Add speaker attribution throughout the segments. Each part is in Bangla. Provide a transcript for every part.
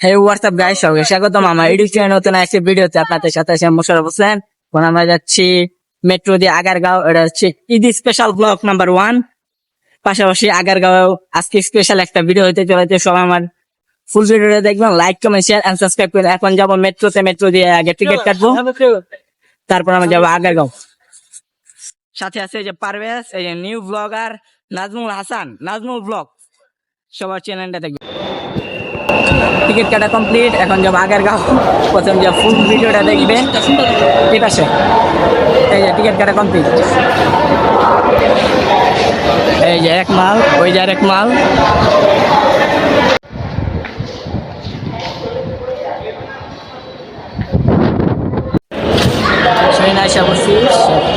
Speaker 1: হে হোয়াটসঅ্যাপ গাইস সবাইকে স্বাগতম। আমার ইউটিউব চ্যানেল নতুন একটা ভিডিওতে আপনাদের সাথে আছে মোশারফ হোসেন। এখন আমরা যাচ্ছি মেট্রো দিয়ে আগারগাঁও। এটা হচ্ছে Eid special vlog number one পাশাপাশি আগারগাঁও আজকে স্পেশাল একটা ভিডিও হতে চলেছে। সবাই আমার ফুল ভিডিওটা দেখবেন। Like comment share and subscribe করে এখন যাব মেট্রোতে মেট্রো দিয়ে আগে টিকিট কাটবো। তারপর আমরা যাব আগারগাঁও। সাথে আছে যে পারভেজ এই যে new vlogger Nazmul Hasan. Nazmul vlog সবার চ্যানেলটা দেখবেন। টিকিট কাটা কমপ্লিট এখন যাব আগারগাঁও। প্রথম যে ফুল ভিডিওটা দেখবেন। ঠিক আছে এই যে টিকিট কাটা কমপ্লিট এই যে এক মাল ওই যে আর এক মাল। সেই না এসে বসছি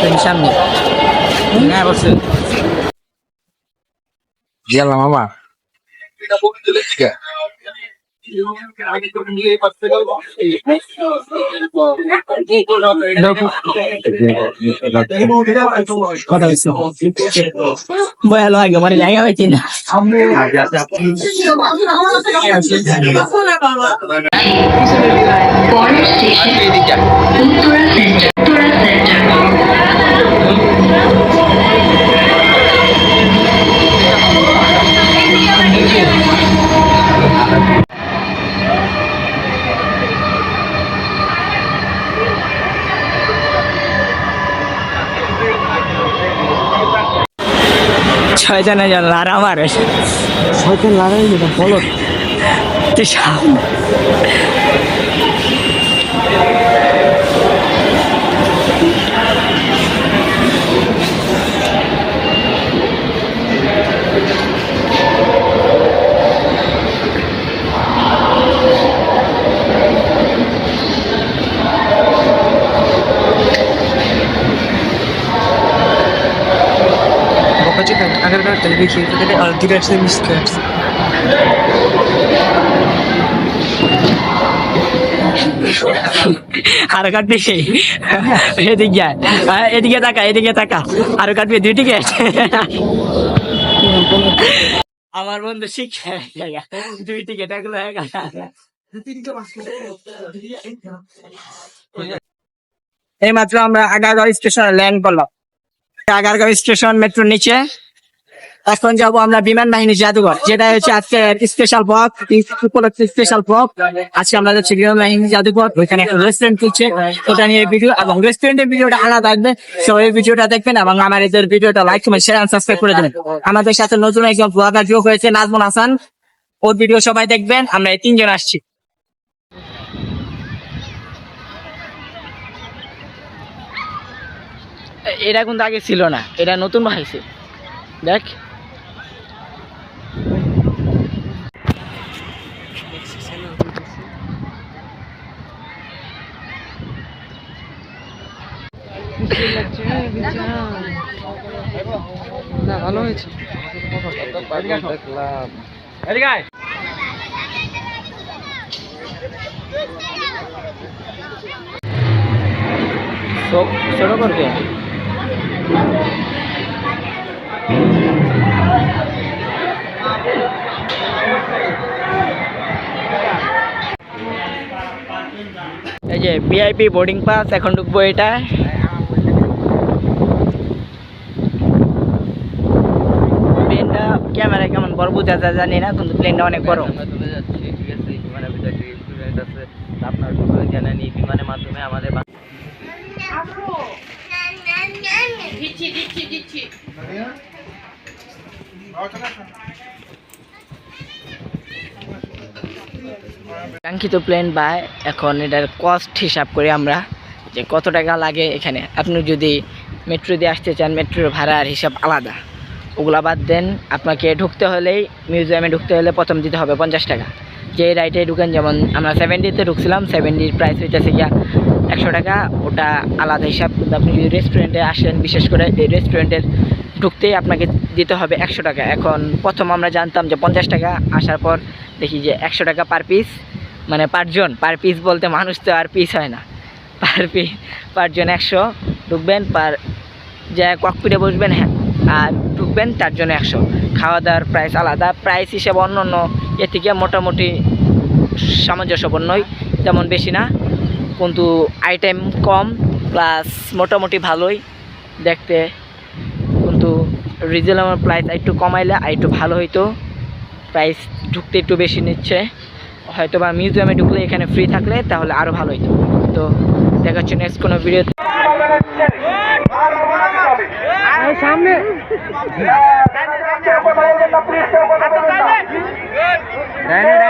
Speaker 1: ট্রেন সামনে। হ্যাঁ বসছি
Speaker 2: গেলাম মামা।
Speaker 1: বয়ালো আগে মানে জায়গা পাইছি না
Speaker 3: পরের স্টেশন উত্তরা
Speaker 1: ছয়জনে জন লারা মারে।
Speaker 2: লাগাই যেটা বলো।
Speaker 1: তুই
Speaker 2: Halbuki kelimeleri ardıraçlamışlar.
Speaker 1: আরও কাটবি? সেই এদিকে এদিকে তাকা, এদিকে টাকা আরও কাটবি? দুই দিকে আমার বন্ধু শিক্ষা দুই টিকেট এগুলো এই মাত্র আমরা আগারগাঁও স্টেশনে ল্যান্ড করলাম। আগারগাঁও স্টেশন মেট্রোর নিচে। এখন যাব আমরা বিমান বাহিনী জাদুঘর যেটা হচ্ছে আজকের স্পেশাল ব্লক উপলক্ষে স্পেশাল ব্লক আজকে আমরা যাচ্ছি বিমান বাহিনী জাদুঘর, ওইখানে একটা রেস্টুরেন্ট খুলছে। ওটা নিয়ে ভিডিও এবং রেস্টুরেন্টের ভিডিওটা আলাদা থাকবে। সবাই ভিডিওটা দেখবেন এবং আমার এদের ভিডিওটা লাইক কমেন্ট শেয়ার সাবস্ক্রাইব করে দেবেন। আমাদের সাথে নতুন একজন ব্লগার যোগ হয়েছে, নাজমুল হাসান। ওর ভিডিও সবাই দেখবেন, আমরা এই তিনজন আসছি। এটা কিন্তু আগে ছিল না, এটা নতুন বানাইছে। দেখ।
Speaker 2: না ভালো হয়েছে। দেখলাম
Speaker 1: ছোট করবে এই যে ভিআইপি বোর্ডিং পাস এখন ঢুকবো এটা প্লেনটা বড় বোঝা যায় জানি না কিন্তু প্লেনটা অনেক বড়।
Speaker 4: আমরা চলে যাচ্ছি ঠিক আছে বিমানের ভিতরে একটা রেস্টুরেন্ট আছে আপনার সকলে জানেন এই বিমানের মাধ্যমে আমাদের বা-
Speaker 1: কাঙ্ক্ষিত প্লেন বাই এখন এটার কস্ট হিসাব করি আমরা যে কত টাকা লাগে এখানে। আপনি যদি মেট্রো দিয়ে আসতে চান মেট্রোর ভাড়ার হিসাব আলাদা। ওগুলা বাদ দেন। আপনাকে ঢুকতে হলেই মিউজিয়ামে ঢুকতে হলে প্রথম দিতে হবে পঞ্চাশ টাকা। যে রাইটে ঢুকেন, যেমন আমরা সেভেন্টিতে ঢুকছিলাম সেভেন্টির প্রাইস হইতেছে গিয়া একশো টাকা। ওটা আলাদা হিসাব, কিন্তু আপনি যদি রেস্টুরেন্টে আসেন, বিশেষ করে এই রেস্টুরেন্টের ঢুকতেই আপনাকে দিতে হবে একশো টাকা। এখন প্রথম আমরা জানতাম যে পঞ্চাশ টাকা, আসার পর দেখি যে একশো টাকা পার পিস মানে পারজন পার পিস বলতে মানুষ তো আর পিস হয় না। পার পিস পারজন একশো, ঢুকবেন পার যে ককপিটে বসবেন হ্যাঁ আর ঢুকবেন তার জন্য একশো। খাওয়া দাওয়ার প্রাইস আলাদা। প্রাইস হিসেবে অন্য অন্য এর থেকে মোটামুটি সামঞ্জস্যপূর্ণই, তেমন বেশি না। কিন্তু আইটেম কম প্লাস মোটামুটি ভালোই দেখতে। কিন্তু রিজনেবল প্রাইস একটু কমাইলে আর একটু ভালো হইতো। প্রাইস ঢুকতে একটু বেশি নিচ্ছে। হয়তো বা মিউজিয়ামে ঢুকলে এখানে ফ্রি থাকলে তাহলে আরও ভালো হইতো। তো দেখা নেক্সট কোনো ভিডিও नाही नाही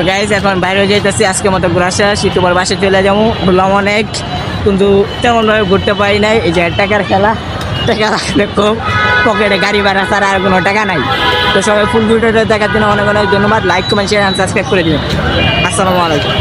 Speaker 1: তো গাইজ এখন বাইরে যাইতেছি, আজকে মতো ঘোরা শেষ তোমার বাসে চলে যাব। ঘুরলাম অনেক, কিন্তু তেমনভাবে ঘুরতে পারি নাই। এই যে টাকার খেলা, টাকা রাখলে খুব পকেটে গাড়ি ভাড়া ছাড়া আর কোনো টাকা নাই। তো সবাই ফুল ভিডিওটা দেখার জন্য অনেক অনেক ধন্যবাদ। লাইক কমেন্ট শেয়ার সাবস্ক্রাইব করে দিন আসসালামু আলাইকুম।